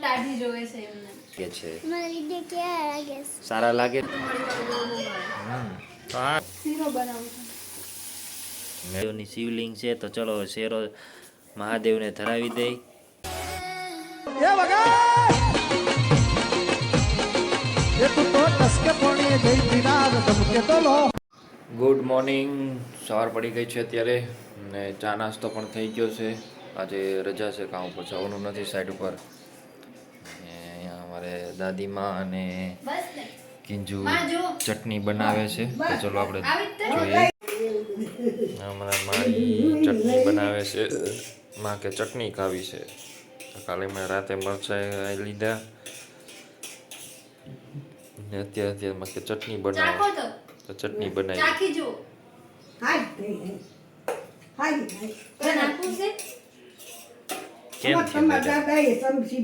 ટાઢી જોવે છે એમને. કે છે? મારા વીડિયો કેવા લાગે સારા લાગે? હા શીરો બનાવું છું. શિવલિંગ છે તો ચલો શેરો મહાદેવને ધરાવી દઈ ગુડ મોર્નિંગ સવાર પડી ગઈ છે અત્યારે ને ચા નાસ્તો પણ થઈ ગયો છે. આજે રજા છે કામ ઉપર જવાનું નથી સાઈડ ઉપર. અહીંયા અમારે દાદીમાં અને કિંજુ ચટણી બનાવે છે. તો ચલો આપણે જોઈએ. હમણાં મારી ચટણી બનાવે છે. માં કે ચટણી ખાવી છે. તો કાલે મેં રાતે મરચાં લીધા. ને અત્યારે અત્યારે માં કે ચટણી બનાવે. તો. તો ચટણી બનાવી. કેમ છે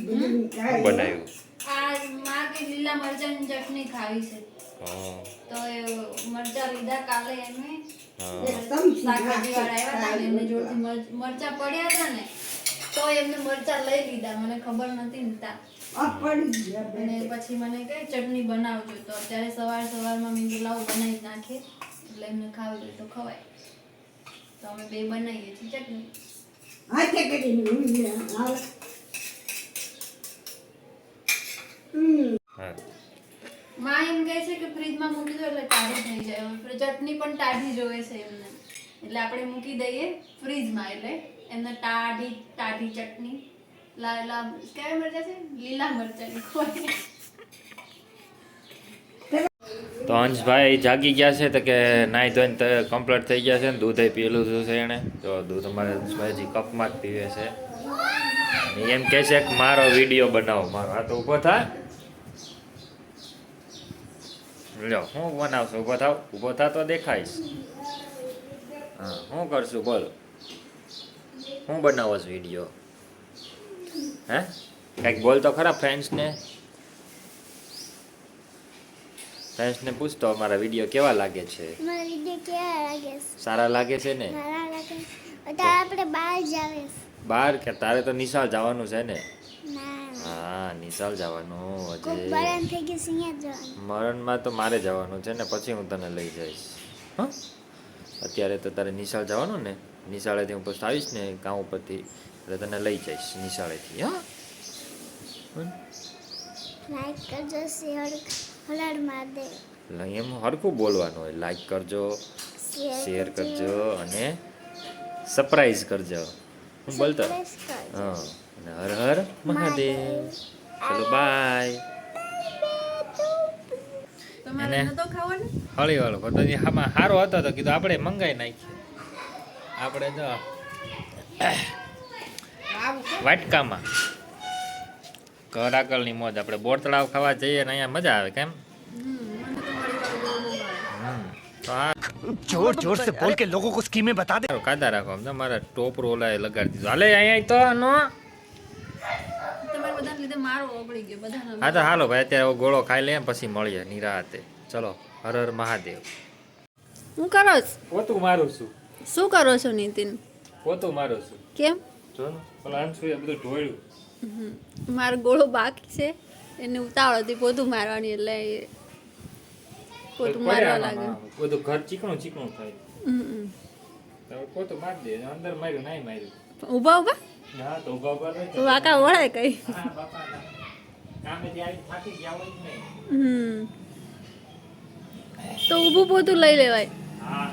બનાવ્યું આ માં લીલા મરચાંની ચટણી ખાવી છે. તો એ લીધા કાલે એમે શાકભાજી વાળા આવ્યા હતા એમને જોડથી મર- મરચાં પડ્યા હતા ને તો એમને મરચાં લઈ લીધા. મને ખબર નથી ને અને પછી મને કઈ ચટણી બનાવજો. તો અત્યારે સવાર સવારમાં મેં કીધું બનાવી નાખીએ. એટલે એમને ખાવી હોય તો ખવાય. તો અમે બે બનાવીએ છીએ ચટણી. હા. માં એમ કહે છે કે ફ્રીજમાં મૂકી દો એટલે તાજી થઈ જાય. ચટણી પણ ટાઢી જોવે છે એમને. એટલે આપણે મૂકી દઈએ ફ્રીજમાં એટલે. એમને ટાઢી ટાઢી ચટણી. લા લા કેવા મરચા છે? લીલા મરચાની ખવાય તો હંસભાઈ જાગી ગયા છે તો કે નાહી ધોઈને કમ્પ્લીટ થઈ ગયા છે ને દૂધે પીલું છે એણે તો દૂધ અમારે હંસભાઈજી કપમાં જ પીવે છે. એમ કહે છે કે મારો વીડિયો બનાવો. મારો આ તો ઊભો થા. લ્યો, હું બનાવશું? ઊભો થાવ? ઊભો થા તો દેખાઈશ. હા, હું કરશું? બોલો. હું બનાવો છું વીડિયો? હે? કંઈક બોલ તો ખરા ફ્રેન્ડ્સને ફ્રેન્ડ્સને પૂછતો અમારા વીડિયો કેવા લાગે છે? મારા વીડિયો કેવા લાગે છે? સારા લાગે છે ને? સારા લાગે અત્યારે આપણે બહાર જાવે બહાર કે તારે તો નિશાળ જવાનું છે ને? ના. હા નિશાળ જવાનું હજી. બળાન થઈ ગયું છે અહીંયા જવાનું. મરણમાં તો મારે જવાનું છે ને પછી હું તને લઈ જઈશ. હા? અત્યારે તો તારે નિશાળ જવાનું ને? નિશાળેથી હું પછી આવીશ ને ગામ ઉપરથી એટલે તને લઈ જઈશ નિશાળેથી હા? લાઈક કરજો શેર હલાડ માર દે. એટલે એમ હરખું બોલવાનું હોય. લાઈક કરજો શેર કરજો. અને સરપ્રાઈઝ કરજો. હું બોલતો હા અને હર હર મહાદેવ. ચલો બાય તમારે એને- નતો ખાવાનું? હળી વાળો પણ હામાં સારો હતો તો કીધું આપણે મંગાઈ નાખીએ. આપણે તો વાટકામાં. તો અડાકલની મોજ. આપણે બોર તળાવ ખાવા જઈએ ને અહીંયા મજા આવે કેમ? જોર જોર સે બોલ કે લોકો કો સ્કીમે બતા દે. કાદા રાખો. તમારા ટોપ રોલા એ લગાડી દીધો. હાલે અહીંયા તો નો હા તો હાલો ભાઈ અત્યારે ગોળો ખાઈ લે પછી મળીએ નિરાતે. ચલો હર હર મહાદેવ. હું કરો પોતું મારું છું. શું કરો છો નીતિન? પોતું મારું છું. કેમ? જો ને પેલા આમ છું બધું ઢોળ્યું. મારો ગોળો બાકી છે. એને ઉતાવળ હતી પોતું મારવાની એટલે પોતું મારવા લાગે બધું ઘર ચીકણું ચીકણું થાય. પોતું મારી દે. અંદર માર્યું નાઈ માર્યું. ઊભા ઊભા? તો વાંકા વળે કઈ. થાકી ગયા હોય હમ. તો ઊભું પોતું લઈ લેવાય. હા.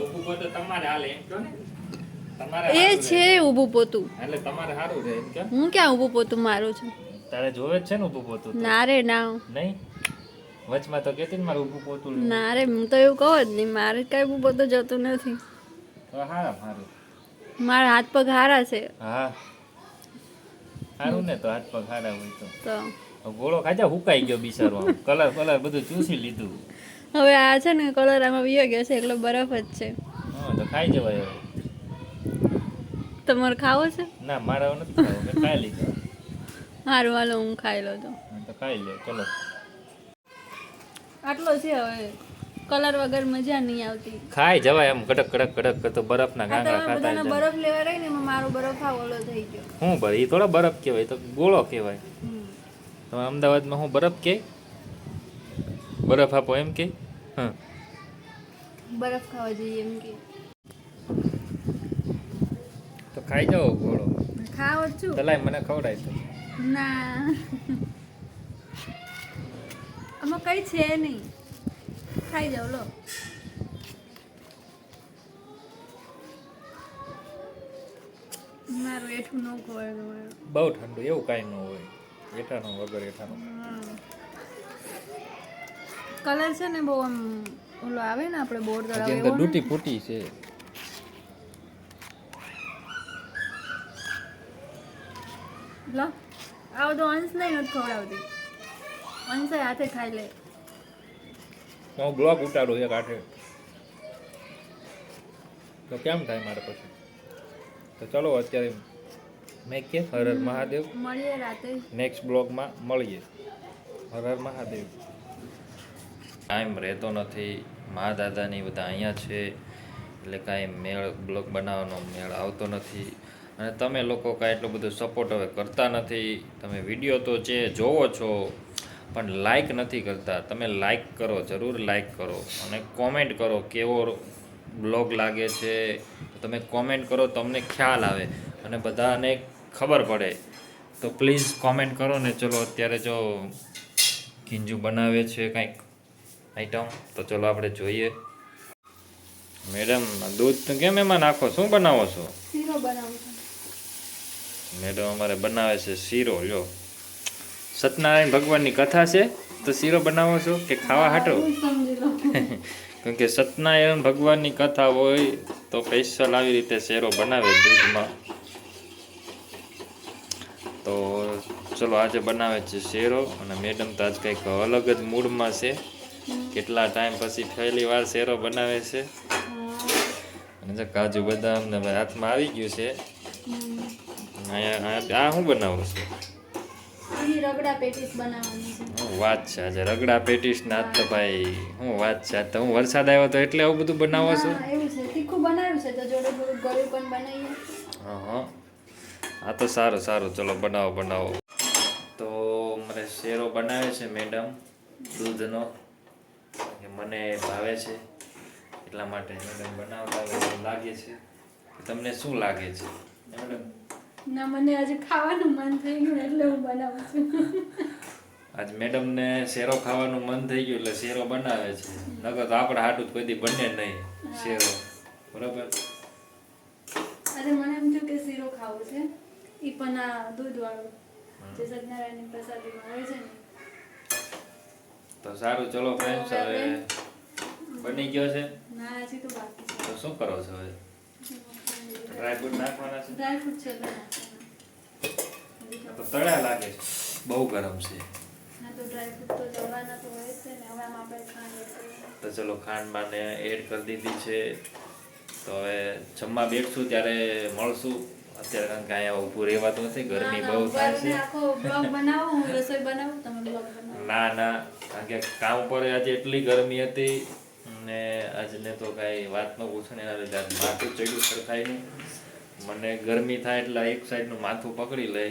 ઊભું પોતું તમારે હાલે એમ કહો ને. તમારે એ છે ઊભું પોતું. એટલે તમારે સારું છે એમ કે? હું ક્યાં ઊભું પોતું મારું છું? તારે જોવે જ છે ને ઊભું પોતું ના રે ના. નહીં? વચમાં તો કેતી ને મારું ઊભું પોતું ના રે હું તો એવું કહું જ નહીં. મારે કઈ ઊભું પોતું જતું નથી. હારા મારું મારા હાથ પગ હારા છે. હા. સારું ને તો હાથ પગ હારા હોય તો. તો. ગોળો ખાજા હુકાઈ ગયો બિચારો કલર કલર બધું ચૂસી લીધું. હવે આ છે ને કલર આમાં વિયો ગયો છે એટલે બરફ જ છે. હા તો ખાઈ જવાય હવે. તમારે ખાવો છે? ના મારા નથી ખાવો. મેં ખાઈ લીધો. સારું હાલો હું ખાઈ લઉં તો. તો ખાઈ લે ચલો. આટલો છે હવે. કલર વગર મજા નહીં આવતી. ખાઈ જવાય એમ કડક કડક કડક કરતો બરફના ના ગાંગરા ખાતા બરફ લેવા રહી ને મારો બરફ આ ઓલો થઈ ગયો. હું ભાઈ એ થોડો બરફ કહેવાય તો ગોળો કહેવાય. તમે અમદાવાદમાં હું બરફ કે? બરફ આપો એમ કે? હા. બરફ ખાવા જઈએ એમ કે. તો ખાઈ જાઓ ગોળો. ખાવો જ છું? તલાય મને ખવડાય તો. ના. આમાં કઈ છે નહીં. ખાઈ જાવ લો. મારું એઠું ન ખવાય બહુ ઠંડુ એવું કાંઈ ન હોય. એઠાનું વગર એઠાનું કલર છે ને બહુ આમ ઓલો આવે ને આપણે બોર્ડ તળાવ ડૂટી ફૂટી છે. લો. આ બધો અંશ નહીં નથી ખવડાવતી. અંશ હાથે ખાઈ લે. હું બ્લોક ઉતારું એક આઠે તો કેમ થાય મારે પછી? તો ચલો અત્યારે મેં કે હર હર મહાદેવ. મળીએ રાતે. નેક્સ્ટ બ્લોગમાં મળીએ. હર હર મહાદેવ. ટાઈમ રહેતો નથી. મા દાદાની બધા અહીંયા છે. એટલે કાંઈ મેળ બ્લોગ બનાવવાનો મેળ આવતો નથી. અને તમે લોકો કાંઈ એટલો બધો સપોર્ટ હવે કરતા નથી. તમે વીડિયો તો જે જોવો છો, પણ લાઈક નથી કરતા. તમે લાઈક કરો, જરૂર લાઈક કરો. અને કોમેન્ટ કરો કેવો બ્લોગ લાગે છે. તમે કોમેન્ટ કરો, તમને ખ્યાલ આવે અને બધાને ખબર પડે. તો પ્લીઝ કોમેન્ટ કરો ને ચલો અત્યારે જો ખીંજું બનાવે છે કંઈક આઈટમ તો ચલો આપણે જોઈએ. મેડમ દૂધ કેમ એમાં નાખો? શું બનાવો છો? શીરો બનાવું છું. મેડમ અમારે બનાવે છે શીરો જો. સત્યનારાયણ ભગવાનની કથા છે તો શીરો બનાવો છો કે ખાવા હાટો? કેમ કે સત્યનારાયણ ભગવાનની કથા હોય તો સ્પેશિયલ આવી રીતે શેરો બનાવે દૂધમાં. તો ચલો આજે બનાવે છે શેરો અને મેડમ તો આજ કંઈક અલગ જ મૂડમાં છે. કેટલા ટાઈમ પછી પહેલી વાર શેરો બનાવે છે. અને જો કાજુ બદામ ને હાથમાં આવી ગયું છે. અહીંયા આ આ શું બનાવું છો? રગડા પેટીસ બનાવવાની છે. વાત છે આજે? રગડા પેટીસ ના તો ભાઈ. હું વાત છે? તો હું વરસાદ આવ્યો તો એટલે આવું બધું બનાવો છો? એવું છે. તીખું બનાવ્યું છે તો જોડે થોડું ગળ્યું પણ બનાવીએ. હા હા. આ તો સારું સારું. ચલો બનાવો બનાવો. તો મને શેરો બનાવે છે મેડમ દૂધનો. કે મને ભાવે છે. એટલા માટે મેડમ બનાવતા લાગે છે. તમને શું લાગે છે? મેડમ? ના મને આજે ખાવાનું મન થઈ ગયું એટલે હું બનાવું છું. આજ મેડમને શેરો ખાવાનું મન થઈ ગયું એટલે શેરો બનાવે છે. નકર તો આપણે હાટું કોઈ દી બને નહીં શેરો. બરાબર? અરે મને એમ થયું કે શીરો ખાવો છે. એ પણ આ દૂધ વાળું જે સત્યનારાયણની પ્રસાદીમાં હોય છે ને. તો સારું ચલો ફ્રેન્ડ્સ હવે બની ગયો છે. ના હજી તો બાકી છે. તો શું કરો છો હવે? ડ્રાયફ્રૂટ નાખવાના છે? ડ્રાયફ્રૂટ છે એટલે નાખવાના. આ તો તળ્યા લાગે છે. બહુ ગરમ છે. તો ચલો ખાંડ માને એડ કરી દીધી છે. તો હવે જમવા બેઠશું ત્યારે મળશું. અત્યારે કારણ કે અહીંયા ઊભું રહેવાતું નથી ગરમી બહુ થાય છે. ના ના કારણ કે કામ ઉપર આજે એટલી ગરમી હતી. ને આજને તો કાંઈ વાત ન પૂછો ને એના લીધે આજ માથું ચડ્યું સરખાઈનું. મને ગરમી થાય એટલે એક સાઈડનું માથું પકડી લે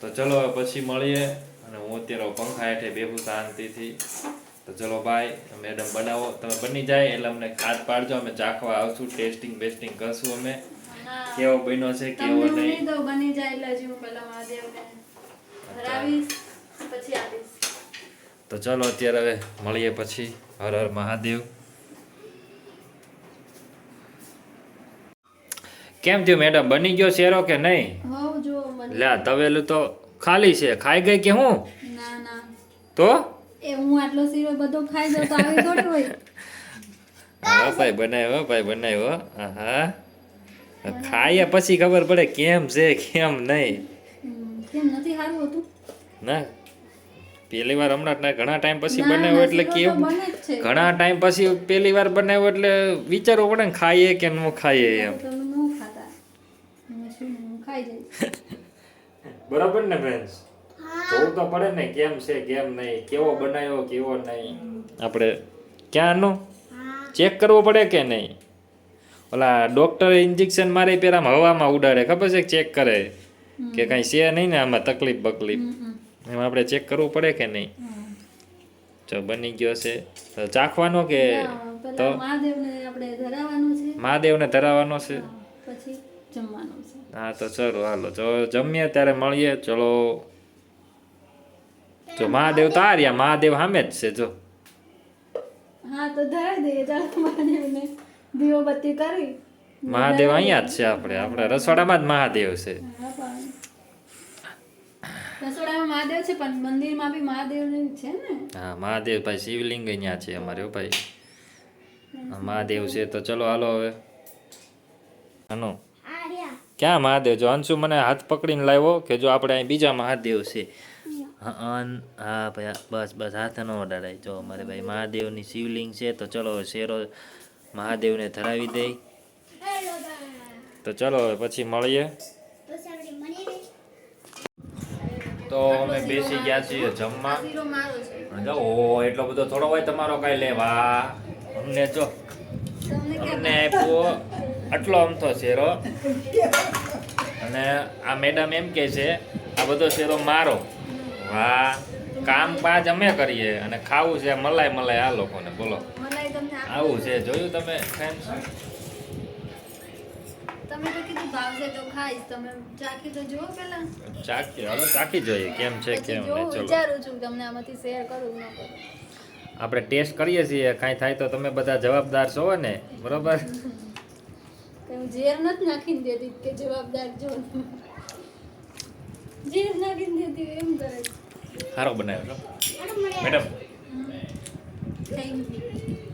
તો ચલો હવે પછી મળીએ અને હું અત્યારે પંખા હેઠે બેહું શાંતિથી. તો ચલો બાય મેડમ બનાવો. તમે બની જાય એટલે અમને ખાત પાડજો. અમે ચાખવા આવશું ટેસ્ટિંગ બેસ્ટિંગ કરશું અમે. કેવો બન્યો છે કેવો નહીં નહીં? બની જાય એટલે હજી હું પહેલા મહાદેવને આપીશ તો ચલો અત્યારે હવે મળીએ પછી. હર હર મહાદેવ. કેમ થયું મેડમ? બની ગયો શેરો કે નહીં? લે તવેલું તો ખાલી છે. ખાઈ ગઈ કે હું? તો? એ હું આટલો શીરો બધો ખાઈ જાઉં આવી થોડી હોય. હા ભાઈ બનાવ્યો ભાઈ બનાવ્યો હા. ખાઈએ પછી ખબર પડે કેમ છે કેમ નહીં. કેમ નથી સારું હતું? ના પહેલી વાર હમણાં ના ઘણા ટાઈમ પછી બનાવ્યો એટલે કેવું. ઘણા ટાઈમ પછી પહેલી વાર બનાવ્યો એટલે વિચારવું પડે ને ખાઈએ કે ન ખાઈએ એમ. બરાબર ને ફ્રેન્ડ્સ જોવું તો પડે ને કેમ છે કેમ નહીં કેવો બનાવ્યો કેવો નહીં. આપણે ક્યાંનો ચેક કરવો પડે કે નહીં? ઓલા ડોક્ટર ઇન્જેક્શન મારે પેલા હવામાં ઉડાડે ખબર છે? ચેક કરે. કે કાંઈ છે નહીં ને આમાં તકલીફ બકલીફ. એમાં આપણે ચેક કરવું પડે કે નહીં? જો બની ગયો છે. તો ચાખવાનો કે તો? મહાદેવને ધરાવવાનું છે. હા તો ચલો હાલો. જો જમીએ ત્યારે મળીએ. ચલો. જો મહાદેવ તો આ રહ્યા. મહાદેવ સામે જ છે જો. હા તો ધરાવી દઈએ. ચાલો મહાદેવને દીવો બત્તી કરી. મહાદેવ અહીંયા જ છે આપણે. આપણે રસોડામાં જ મહાદેવ છે. રસોડામાં મહાદેવ છે પણ મંદિરમાં બી મહાદેવ છે ને? હા મહાદેવ ભાઈ શિવલિંગ અહીંયા છે અમારે ભાઈ. મહાદેવ છે તો ચલો હાલો હવે. હનો. ક્યાં મહાદેવ? જો અંશુ મને હાથ પકડીને લાવ્યો કે જો આપણે અહીં બીજા મહાદેવ છે. હા અન- હા ભાઈ બસ બસ હાથ ન અડાડાય. જો અમારે ભાઈ મહાદેવની શિવલિંગ છે તો ચલો હવે શેરો મહાદેવને ધરાવી દઈ. તો ચલો હવે પછી મળીએ તો સાવડી મની રે તો અમે બેસી ગયા છીએ જમવા. જાઓ જો ઓહો એટલો બધો થોડો હોય તમારો કઈ લેવા. અમને જો અમને આપ્યો આટલો અમથો શેરો. અને આ મેડમ એમ કે છે આ બધો શેરો મારો. વાહ કામ પાંચ અમે કરીએ અને ખાવું છે મલાઈ મલાઈ આ લોકોને બોલો. આવું છે જોયું તમે friends? તમે તો કીધું ભાવશે તો ખાઈશ. તમે ચાખી તો જુઓ પહેલા. ચાખી હવે ચાખી જોઈએ કેમ છે કેમ નહીં ચલો. વિચારું છું તમને આમાંથી શેર કરું ન કરું. આપણે ટેસ્ટ કરીએ છીએ કાંઈ થાય તો તમે બધા જવાબદાર છો ને બરોબર? હું ઝેર નથી નાખીને દેતી કે જવાબદાર જો. ઝેર નાખીને દેતી એમ કરે. સારો બનાવ્યો મેડમ. થેન્ક યુ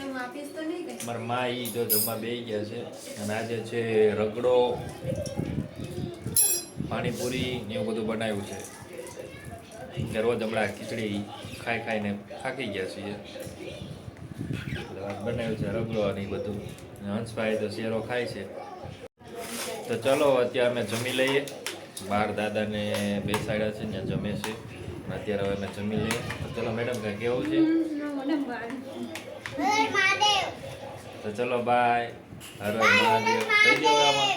મારા મા એ જો જમવા બેસી ગયા છે. અને આજે છે રગડો પાણીપુરી ને એવું બધું બનાવ્યું છે. કે રોજ હમણાં ખીચડી ખાઈ ખાઈને થાકી ગયા છીએ. બનાવ્યું છે રગડો અને એ બધું. હંસભાઈ તો શેરો ખાય છે. તો ચલો અત્યારે અમે જમી લઈએ. બાર દાદાને બેસાડ્યા છે ત્યાં જમે છે. અત્યારે હવે અમે જમી લઈએ. તો ચલો મેડમ કાંઈ કેવું છે મને બાળ હર મહાદેવ તો ચલો બાય. હર હર મહાદેવ. થઈ ગયો આમાં?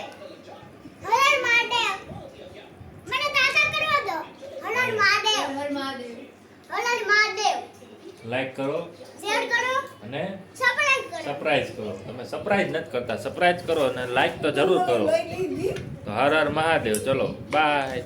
લાઈક કરો. શેર કરો. અને સબસ્ક્રાઇબ કરો. સરપ્રાઈઝ કરો. તમે સરપ્રાઈઝ નથી કરતા. સરપ્રાઈઝ કરો અને લાઈક તો જરૂર કરો. તો હર હર મહાદેવ. ચલો બાય